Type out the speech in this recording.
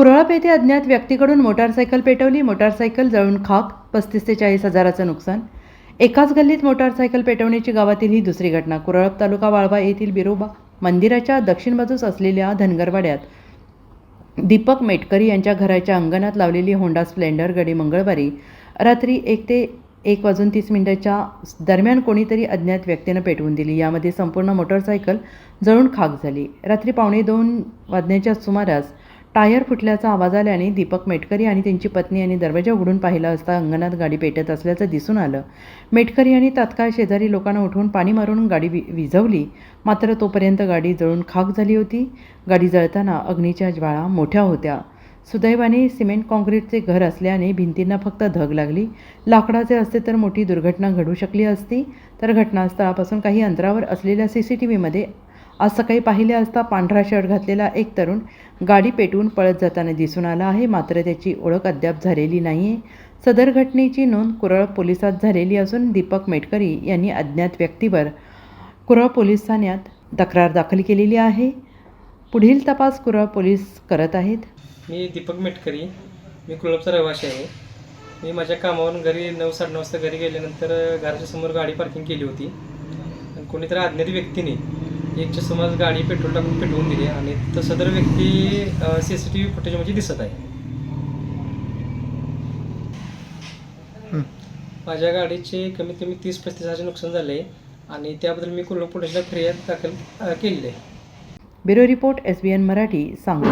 कुरळप येथे अज्ञात व्यक्तीकडून मोटारसायकल पेटवली. मोटारसायकल जळून खाक पस्तीस ते चाळीस हजाराचं नुकसान. एकाच गल्लीत मोटारसायकल पेटवण्याची गावातील ही दुसरी घटना. कुरळप तालुका वाळवा येथील बिरोबा मंदिराच्या दक्षिण बाजूस असलेल्या धनगरवाड्यात दीपक मेटकरी यांच्या घराच्या अंगणात लावलेली होंडा स्प्लेंडर गडी मंगळवारी रात्री एक ते एक वाजून तीस मिनिटाच्या दरम्यान कोणीतरी अज्ञात व्यक्तीनं पेटवून दिली. यामध्ये संपूर्ण मोटरसायकल जळून खाक झाली. रात्री पावणे दोन वाजण्याच्या सुमारास टायर फुटल्याचा आवाज आल्याने दीपक मेटकरी आणि त्यांची पत्नी यांनी दरवाजा उघडून पाहिला असता अंगणात गाडी पेटत असल्याचं दिसून आलं. मेटकरी यांनी तात्काळ शेजारी लोकांना उठवून पाणी मारून गाडी वि विझवली. मात्र तोपर्यंत गाडी जळून खाक झाली होती. गाडी जळताना अग्नीच्या ज्वाळा मोठ्या होत्या. सुदैवाने सिमेंट काँक्रीटचे घर असल्याने भिंतींना फक्त धग लागली. लाकडाचे असते तर मोठी दुर्घटना घडू शकली असती. तर घटनास्थळापासून काही अंतरावर असलेल्या सी सी टी व्हीमध्ये आज सकाळी पाहिले असता पांढरा शर्ट घातलेला एक तरुण गाडी पेटवून पळत जाताना दिसून आला आहे. मात्र त्याची ओळख अद्याप झालेली नाही आहे सदर घटनेची नोंद कुरळ पोलिसात झालेली असून दीपक मेटकरी यांनी अज्ञात व्यक्तीवर कुरळ पोलीस ठाण्यात तक्रार दाखल केलेली आहे. पुढील तपास कुरळ पोलीस करत आहेत. मी दीपक मेटकरी. मी कुळपचा रहिवासी आहे. मी माझ्या कामावरून घरी नऊ साडेनऊ वाजता घरी गेल्यानंतर घराच्या समोर गाडी पार्किंग केली होती. आणि कोणीतरी अज्ञात व्यक्तीने एकच्या सुमारास गाडी पेट्रोल टाकून पेटवून दिली आणि तो सदर व्यक्ती सी सी टी व्ही फुटेजमध्ये दिसत आहे. माझ्या गाडीचे कमीत कमी तीस पस्तीस हजाराचे नुकसान झाले आणि त्याबद्दल मी कुर्ला पोलिसला फिर्याद दाखल केलेली आहे. Bureau report S B N Marathi Sangli.